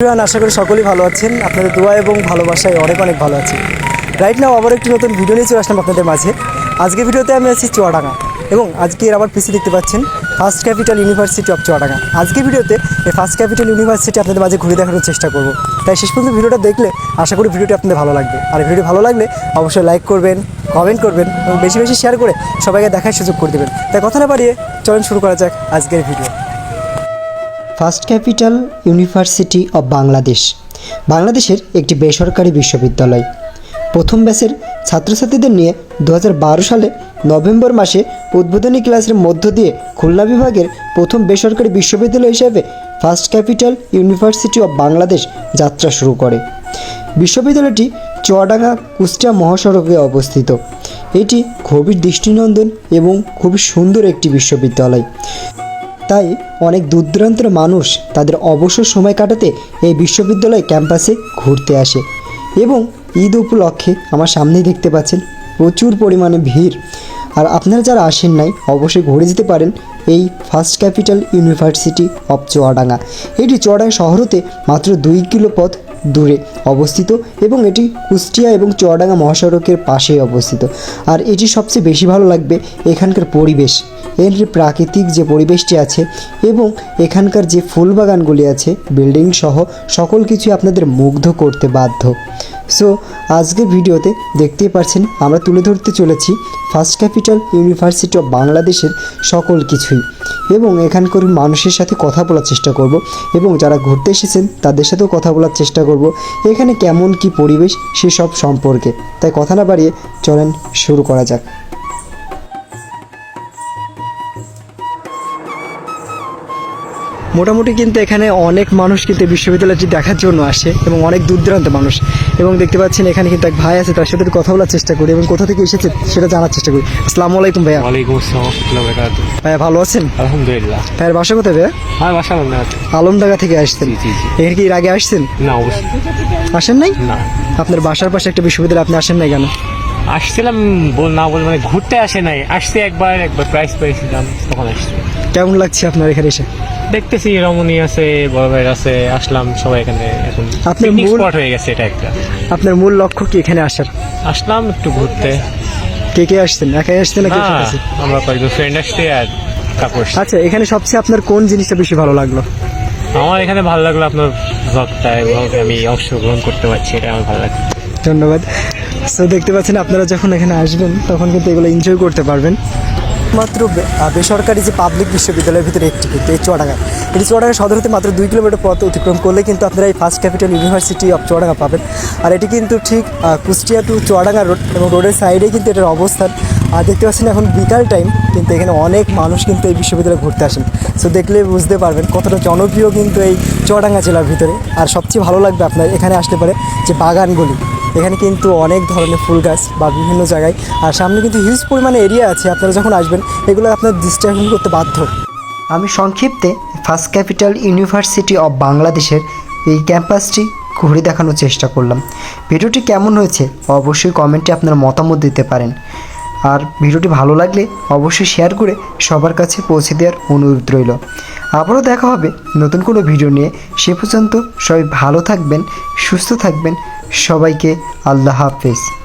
Everyone আশা করি সকলেই ভালো আছেন। আপনাদের দোয়া এবং ভালোবাসায় অনেক অনেক ভালো আছি। রাইট নাও আবার একটি নতুন ভিডিও নিয়ে চলে আসলাম আপনাদের মাঝে। আজকে ভিডিওতে আমি আছি চুয়াডাঙ্গা এবং আজকের আবার পিসি দেখতে পাচ্ছেন first capital university of Chuadanga. আজকে ভিডিওতে এই ফার্স্ট ক্যাপিটাল ইউনিভার্সিটি আপনাদের মাঝে ঘুরে দেখানোর চেষ্টা করব। তাই শেষ পর্যন্ত ভিডিওটা দেখলে আশা করি ভিডিওটি আপনাদের ভালো লাগবে। আর ভিডিও ভালো লাগলে অবশ্যই লাইক করবেন কমেন্ট করবেন এবং বেশি বেশি শেয়ার করে সবাইকে দেখার সুযোগ করে দেবেন। তাই কথা না বাড়িয়ে চলেন শুরু করা যাক আজকের video first capital university of Bangladesh. বাংলাদেশের একটি বেসরকারি বিশ্ববিদ্যালয়। প্রথম ব্যাচের ছাত্রছাত্রীদের নিয়ে দু হাজার বারো সালে নভেম্বর মাসে উদ্বোধনী ক্লাসের মধ্য দিয়ে খুলনা বিভাগের প্রথম বেসরকারি বিশ্ববিদ্যালয় হিসেবে first capital university of Bangladesh যাত্রা শুরু করে। বিশ্ববিদ্যালয়টি চুয়াডাঙ্গা কুষ্টিয়া মহাসড়কে অবস্থিত। এটি খুবই দৃষ্টিনন্দন এবং খুবই সুন্দর একটি বিশ্ববিদ্যালয়। তাই অনেক দূর দূরান্তের মানুষ তাদের অবসর সময় কাটাতে এই বিশ্ববিদ্যালয় ক্যাম্পাসে ঘুরতে আসে এবং ঈদ উপলক্ষে আমার সামনেই দেখতে পাচ্ছেন প্রচুর পরিমাণে ভিড়। আর আপনারা যারা আসেন নাই, অবশ্যই ঘুরে যেতে পারেন এই first capital university of Chuadanga. এটি চুয়াডাঙ্গা শহরতে মাত্র দুই কিলো পথ দূরে অবস্থিত এবং এটি কুষ্টিয়া এবং চুয়াডাঙ্গা মহাসড়কের পাশেই অবস্থিত। আর এটি সবচেয়ে বেশি ভালো লাগবে এখানকার পরিবেশ, এর প্রাকৃতিক যে পরিবেশটি আছে এবং এখানকার যে ফুল বাগানগুলি আছে, বিল্ডিং সহ সকল কিছু আপনাদের মুগ্ধ করতে বাধ্য। সো আজকের ভিডিওতে দেখতেই পারছেন, আমরা তুলে ধরতে চলেছি ফার্স্ট ক্যাপিটাল ইউনিভার্সিটি অফ বাংলাদেশের সকল কিছুই এবং এখানকার মানুষের সাথে কথা বলার চেষ্টা করব এবং যারা ঘুরতে এসেছেন, তাদের সাথেও কথা বলার চেষ্টা করব। এখানে কেমন কি পরিবেশ, সেসব সম্পর্কে। তাই কথা না বাড়িয়ে চলেন, শুরু করা যাক। মোটামুটি কিন্তু এখানে অনেক মানুষ কিন্তু বিশ্ববিদ্যালয়টি দেখার জন্য আসে এবং অনেক দূর দূরান্ত মানুষ। এবং দেখতে পাচ্ছেন এখানে কিন্তু এক ভাই আছে তার সাথে কথা বলার চেষ্টা করি এবং কোথা থেকে এসেছে সেটা জানার চেষ্টা করি। আসসালামু আলাইকুম ভাইয়া। ওয়ালাইকুম আসসালাম ভাইয়া ভালো আছেন? আলহামদুলিল্লাহ। ভাইয়ের বাসা কোথায় ভাইয়া? আমার বাসা আলমডাঙ্গা থেকে আসছেন। এখানে কি এর আগে আসছেন? না অবশ্যই। আসেন নাই? আপনার বাসার পাশে একটা বিশ্ববিদ্যালয় আপনি আসেন নাই কেন? আসছিলাম বল না বল মানে ঘুরতে আসে নাই। আসছে একবার একবার প্রাইস পেয়েছিলাম তখন আসছি। কেমন লাগছে আপনার এখানে এসে? দেখতেছি রমণী আছে বড় ভাই আছে আসলাম সবাই এখানে এখন। আপনার মূল- স্পট হয়ে গেছে এটা একটা। আপনার মূল লক্ষ্য কি এখানে আসার? আসলাম একটু ঘুরতে। কে কে আসছেন? একাই আসছেন নাকি আমরা কয়েকজন ফ্রেন্ড আসছে আর কাপড় আচ্ছা এখানে সবচেয়ে আপনার কোন জিনিসটা বেশি ভালো লাগল? আমার এখানে ভালো লাগল আপনার ব্লগটা এবং আমি অংশগ্রহণ করতে পারছি এটা আমার ভালো লাগছে। ধন্যবাদ। সো দেখতে পাচ্ছেন আপনারা যখন এখানে আসবেন, তখন কিন্তু এগুলো এনজয় করতে পারবেন। মাত্র বেসরকারি যে পাবলিক বিশ্ববিদ্যালয়ের ভিতরে একটি কিন্তু এই চুয়াডাঙ্গা। এটি চুয়াডাঙ্গা সদর হতে মাত্র দুই কিলোমিটার পথ অতিক্রম করলে কিন্তু আপনারা এই first capital university of Chuadanga পাবেন। আর এটি কিন্তু ঠিক কুষ্টিয়া টু চুয়াডাঙ্গা রোড এবং রোডের সাইডে কিন্তু এটার অবস্থান। আর দেখতে পাচ্ছেন এখন বিকাল টাইম কিন্তু এখানে অনেক মানুষ কিন্তু এই বিশ্ববিদ্যালয়ে ঘুরতে আসেন। সো দেখলে বুঝতে পারবেন কতটা জনপ্রিয় কিন্তু এই চুয়াডাঙ্গা জেলার ভিতরে। আর সবচেয়ে ভালো লাগবে আপনার এখানে আসতে পারে যে বাগানগুলি। এখানে কিন্তু অনেক ধরনের ফুল গাছ বা বিভিন্ন জায়গায়। আর সামনে কিন্তু হিউজ পরিমাণে এরিয়া আছে, আপনারা যখন আসবেন, এগুলো আপনার ডিস্ট্রাকশন করতে বাধ্য। আমি সংক্ষিপ্তে ফার্স্ট ক্যাপিটাল ইউনিভার্সিটি অব বাংলাদেশের এই ক্যাম্পাসটি ঘুরে দেখানোর চেষ্টা করলাম। ভিডিওটি কেমন হয়েছে অবশ্যই কমেন্টে আপনার মতামত দিতে পারেন। আর ভিডিওটি ভালো লাগলে অবশ্যই শেয়ার করে সবার কাছে পৌঁছে দেওয়ার অনুরোধ রইল। আবারও দেখা হবে নতুন কোনো ভিডিও নিয়ে। সে পর্যন্ত সবাই ভালো থাকবেন, সুস্থ থাকবেন সবাইকে আল্লাহ হাফেজ।